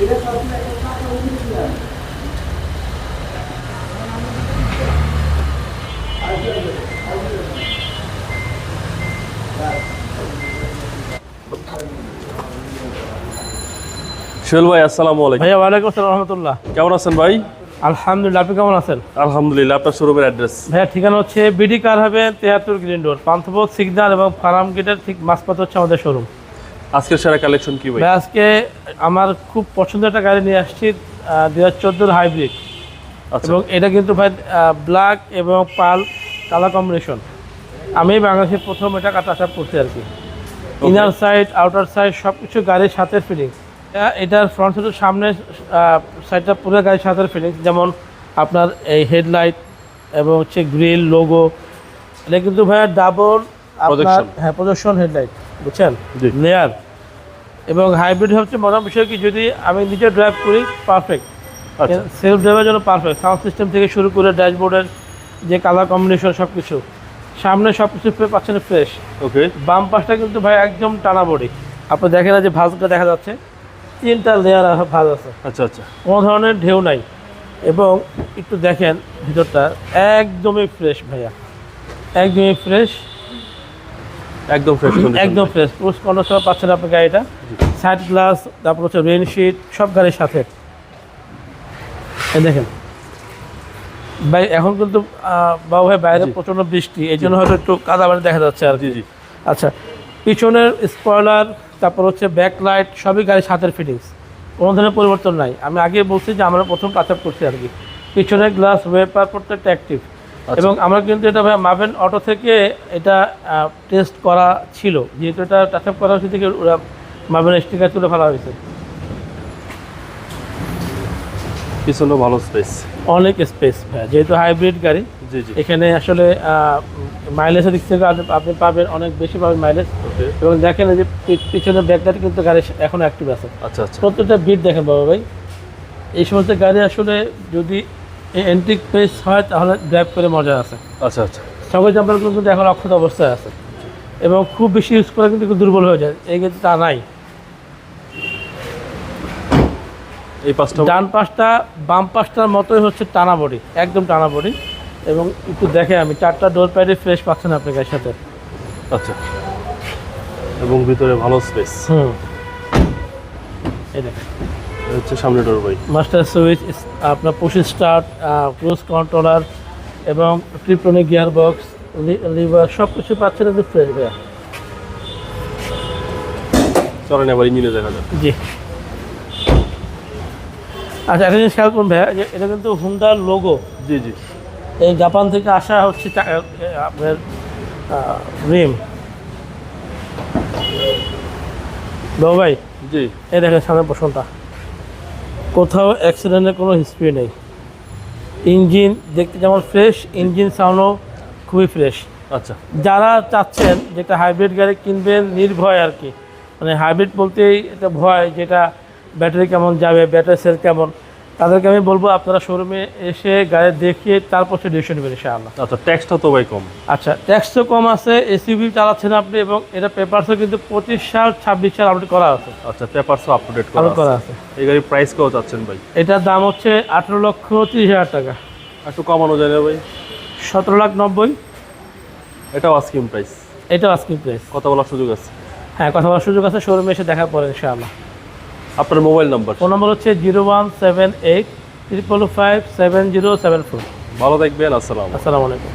সোহেল ভাই আসসালামু আলাইকুম। ভাইয়া ওয়ালাইকুম আসসালাম রহমতুল্লাহ। কেমন আছেন ভাই? আলহামদুলিল্লাহ আপনি কেমন আছেন? আলহামদুলিল্লাহ আপনার শোরুমের অ্যাড্রেস। ভাইয়া ঠিকানা হচ্ছে বিডি কার হবে তেহাত্তর গ্রিন রোড পান্থপথ সিগন্যাল এবং ফার্ম গেটের ঠিক মাঝপাত হচ্ছে আমাদের শোরুম। আজকের সেরা কালেকশন কি ভাই? আজকে আমার খুব পছন্দের একটা গাড়ি নিয়ে আসছি দু হাজার চোদ্দোর হাইব্রিড আচ্ছা। এবং এটা কিন্তু ভাই ব্ল্যাক এবং পাল কালার কম্বিনেশন আমি বাংলাদেশের প্রথম এটা কাটা আসার করছি আর কি। ইনার সাইড আউটার সাইড সব কিছু গাড়ির সাথে ফিলিংস এটার ফ্রন্ট সাইডের সামনে সাইডটা পুরো গাড়ির সাথে ফিলিংস যেমন আপনার এই হেডলাইট এবং হচ্ছে গ্রিল লোগো এটা কিন্তু ভাইয়া ডাবল আপনার হ্যাঁ প্রদর্শন হেডলাইট বুঝছেন। লেয়ার এবং হাইব্রিড হচ্ছে মজার বিষয় কি যদি আমি নিজে ড্রাইভ করি পারফেক্ট সেলফ ড্রাইভের জন্য পারফেক্ট সাউন্ড সিস্টেম থেকে শুরু করে ড্যাশবোর্ডের যে কালার কম্বিনেশন সব কিছু সামনে সব কিছু পাচ্ছেন ফ্রেশ ওকে বাম পাশটা কিন্তু ভাই একদম টানা বডি আপনি দেখেন না যে ভাঁজটা দেখা যাচ্ছে তিনটা লেয়ার ভাঁজ আছে। আচ্ছা আচ্ছা। কোনো ধরনের ঢেউ নাই। এবং একটু দেখেন ভিতরটা একদমই ফ্রেশ ভাইয়া। একদমই ফ্রেশ একদম ফ্রেশ একদম ফ্রেশ ক্রুজ কন্ডাক্টর পাচ্ছেন আপনি গাড়িটা। সাইড গ্লাস তারপর হচ্ছে রেনশিট সব গাড়ির সাথে। দেখেন। ভাই এখন কিন্তু বাবু ভাই বাইরে জি। প্রচণ্ড বৃষ্টি এই জন্য হয়তো একটু কাদা বাড়ি দেখা যাচ্ছে আর জি আচ্ছা পিছনের স্পয়লার তারপর হচ্ছে ব্যাক লাইট সবই গাড়ির সাথের ফিটিংস কোনো ধরনের পরিবর্তন নাই। আমি আগে বলছি যে আমরা প্রথম টাচ আপ করছি আর কি। পিছনের গ্লাস ওয়েপার প্রত্যেকটা অ্যাক্টিভ। এবং আমরা কিন্তু এটা ভাই মাভেন অটো থেকে এটা টেস্ট করা ছিল। যেহেতু এটা টাচ আপ করা হয়েছে থেকে ওরা মাভেন স্টিকার তুলে ফেলা হয়েছে। পিছনে ভালো স্পেস অনেক স্পেস ভাই যেহেতু হাইব্রিড গাড়ি জি জি। এখানে আসলে মাইলেজের দিক থেকে আপনি- পাবেন অনেক বেশি পাবেন মাইলেজ এবং দেখেন যে পিছনে ব্যাকলাইট কিন্তু গাড়ি এখন অ্যাক্টিভ আছে। আচ্ছা আচ্ছা। প্রত্যেকটা বিট দেখেন বাবা ভাই। এই সমস্ত গাড়ি আসলে যদি এন্ট্রিক পেস হয় তাহলে ড্রাইভ করে মজা আছে। আচ্ছা আচ্ছা। সকল জাম্পারগুলো কিন্তু এখন অক্ষত অবস্থায় আছে। এবং খুব বেশি ইউজ করে কিন্তু দুর্বল হয়ে যায়। এই কিন্তু তা নাই। এই পাশটা ডান পাশটা বাম পাশটার মতোই হচ্ছে টানা বডি একদম টানা বডি এবং একটু দেখে আমি চারটা ডোর প্যাডে ফ্রেশ পাচ্ছেন আপনি গাড়ির সাথে। আচ্ছা। এবং ভিতরে ভালো স্পেস হুম। এই দেখেন। হচ্ছে সামনে মাস্টার সুইচ আপনার পুশ স্টার্ট ক্রুজ কন্ট্রোলার এবং ট্রিপ্টনিক গিয়ার বক্স লিভার সব কিছু পাচ্ছেন একটু ফ্রেশ ভাইয়া। চলেন এবার ইঞ্জিনে দেখা যাক। জি। আচ্ছা একটা জিনিস খেয়াল করুন ভাইয়া এটা কিন্তু হুন্ডার লোগো জি জি। এই জাপান থেকে আসা হচ্ছে আপনার রিম ভাই জি। এই দেখেন সামনে পোষণটা কোথাও অ্যাক্সিডেন্টের কোনো হিস্ট্রি নেই। ইঞ্জিন দেখতে যেমন ফ্রেশ ইঞ্জিন সাউন্ডও খুবই ফ্রেশ আচ্ছা। যারা চাচ্ছেন যেটা হাইব্রিড গাড়ি কিনবেন নির্ভয় আর কি। মানে হাইব্রিড বলতেই এটা ভয় যেটা ব্যাটারি কেমন যাবে ব্যাটারি সেল কেমন। তাদেরকে আমি বলব আপনারা শোরুমে এসে গাড়ি দেখিয়ে তারপর সে ডিসিশন নেবেন ইনশাআল্লাহ। আচ্ছা ট্যাক্সটা তো ভাই কম। আচ্ছা ট্যাক্স তো কম আছে এসইউভি চালাচ্ছেন আপনি এবং এটা পেপারসও কিন্তু পঁচিশ সাল ছাব্বিশ সাল আপডেট করা আছে। আচ্ছা পেপারসও আপ টু ডেট আপলোড করা আছে। এই গাড়ির প্রাইস কত চাচ্ছেন ভাই? এটার দাম হচ্ছে আঠেরো লক্ষ তিরিশ হাজার টাকা। একটু কমানো যায় না ভাই? সতেরো লাখ নব্বই। এটাও আস্কিং প্রাইস এটাও আস্কিং প্রাইস কথা বলার সুযোগ আছে? হ্যাঁ কথা বলার সুযোগ আছে শোরুমে এসে দেখার পরে ইনশাআল্লাহ। আপনার মোবাইল নাম্বার। ফোন নম্বর হচ্ছে zero one seven eight triple five seven zero seven four ভালো থাকবেন আসসালাম আসসালামু আলাইকুম।